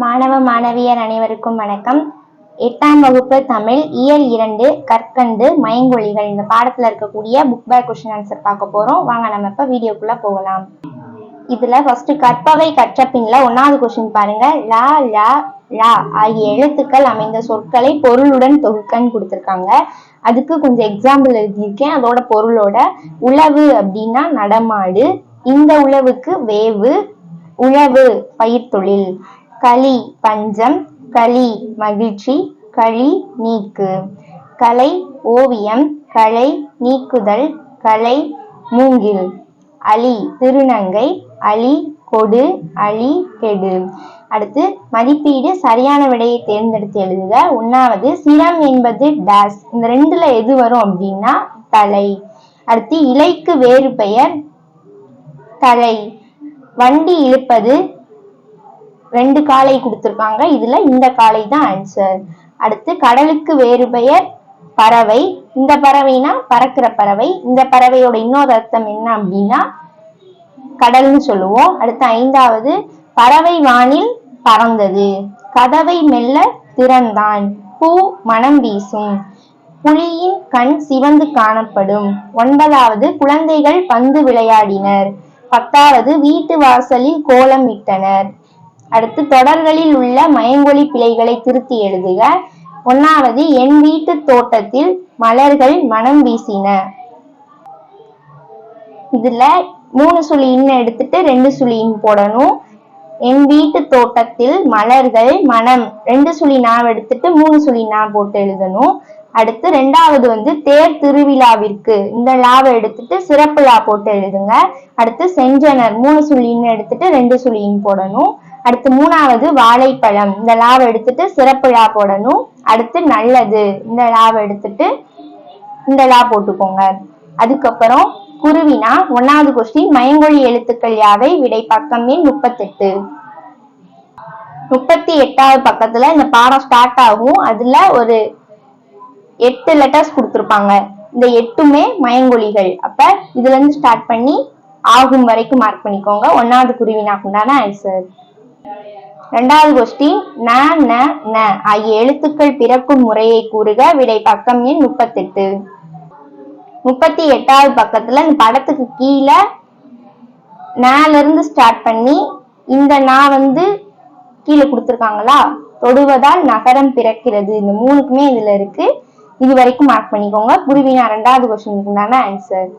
மாணவ மாணவியர் அனைவருக்கும் வணக்கம். எட்டாம் வகுப்பு தமிழ் இயல் இரண்டு கற்கண்டு மயங்கொழிகள் இந்த பாடத்துல இருக்கக்கூடிய புக் பேக் கொஸ்டின் ஆன்சர் பார்க்க போறோம். வாங்க நம்ம இப்ப வீடியோக்குள்ள போகலாம். இதுல ஃபர்ஸ்ட் கற்பவை கற்ற பின்ல ஒன்னாவது கொஸ்டின் பாருங்க. லா லா லா ஆகிய எழுத்துக்கள் அமைந்த சொற்களை பொருளுடன் தொகுக்கன்னு கொடுத்துருக்காங்க. அதுக்கு கொஞ்சம் எக்ஸாம்பிள் எழுதியிருக்கேன். அதோட பொருளோட உழவு அப்படின்னா நடமாடு. இந்த உழவுக்கு வேவு உழவு பயிர்த்தொழில். களி பஞ்சம் களி மகிழ்ச்சி களி நீக்கு. கலை ஓவியம் கலை நீக்குதல் கலை மூங்கில். அலி திருநங்கை அலி கொடு அலி கெடு. அடுத்து மதிப்பீடு சரியான விடையை தேர்ந்தெடுத்து எழுதுக. ஒன்னாவது சிரம் என்பது டேஸ் இந்த ரெண்டுல எது வரும் அப்படின்னா தலை. அடுத்து இலைக்கு வேறு பெயர் தலை. வண்டி இழுப்பது ரெண்டு காலை கொடுத்துருக்காங்க. இதுல இந்த காலை தான் ஆன்சர் அடுத்து கடலுக்கு வேறு பெயர் பறவை. இந்த பறவைனா பறக்கிற பறவை. இந்த பறவையோட இன்னொரு அர்த்தம் என்ன அப்படின்னா கடல்னு சொல்லுவோம். அடுத்து ஐந்தாவது பறவை வானில் பறந்தது. கதவை மெல்ல திறந்தான். பூ மனம் வீசும். புலியின் கண் சிவந்து காணப்படும். ஒன்பதாவது குழந்தைகள் பந்து விளையாடினர். பத்தாவது வீட்டு வாசலில் கோலம் இட்டனர். அடுத்து தொடர்களில் உள்ள மயங்கொழி பிழைகளை திருத்தி எழுதுக. ஒன்னாவது என் வீட்டு தோட்டத்தில் மலர்கள் மனம் வீசின. இதுல மூணு சுழி இன்னும் எடுத்துட்டு ரெண்டு சுழி இன் போடணும். என் வீட்டு தோட்டத்தில் மலர்கள் மனம் ரெண்டு சுழி நான் எடுத்துட்டு மூணு சுழி நா போட்டு எழுதணும். அடுத்து ரெண்டாவது வந்து தேர் திருவிழாவிற்கு இந்த லாவை எடுத்துட்டு சிறப்பு லா போட்டு எழுதுங்க. அடுத்து செஞ்சனர் மூணு சுழின்னு எடுத்துட்டு ரெண்டு சுழின்னு போடணும். அடுத்து மூணாவது வாழைப்பழம். இந்த லாவை எடுத்துட்டு சிறப்பு லா போடணும். அடுத்து நல்லது. இந்த லாவை எடுத்துட்டு இந்த லா போட்டுக்கோங்க. அதுக்கப்புறம் குருவினா ஒன்னாவது கொஸ்டின் மயங்கொழி எழுத்துக்கள் யாவை? விடை பக்கம் எண் முப்பத்தெட்டு. முப்பத்தி எட்டாவது பக்கத்துல இந்த பாடம் ஸ்டார்ட் ஆகும். அதுல ஒரு எட்டு லெட்டர்ஸ் கொடுத்துருப்பாங்க. இந்த எட்டுமே மயங்கொழிகள். அப்ப இதுல இருந்து ஸ்டார்ட் பண்ணி ஆகும் வரைக்கும் மார்க் பண்ணிக்கோங்க. ஒன்னாவது குருவினாக்கு உண்டான ஆன்சர் ரெண்டாவது கொஸ்டின் ந ந ந ஆகிய எழுத்துக்கள் பிறக்கும் முறையை கூறுக. விடை பக்கம் எண் முப்பத்தெட்டு. முப்பத்தி எட்டாவது பக்கத்துல இந்த படத்துக்கு கீழே நால இருந்து ஸ்டார்ட் பண்ணி இந்த நா வந்து கீழே கொடுத்துருக்காங்களா? தொடுவதால் நகரம் பிறக்கிறது. இந்த மூணுக்குமே இதுல இருக்கு. இது வரைக்கும் மார்க் பண்ணிக்கோங்க. குருவினா ரெண்டாவது கொஸ்டினுக்கு தானே ஆன்சர்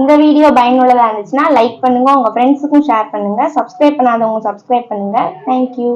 இந்த வீடியோ பயனுள்ளதாக இருந்துச்சுன்னா லைக் பண்ணுங்க உங்க ஃப்ரெண்ட்ஸுக்கும் ஷேர் பண்ணுங்க. சப்ஸ்கிரைப் பண்ணாதவங்க சப்ஸ்கிரைப் பண்ணுங்க. தேங்க்யூ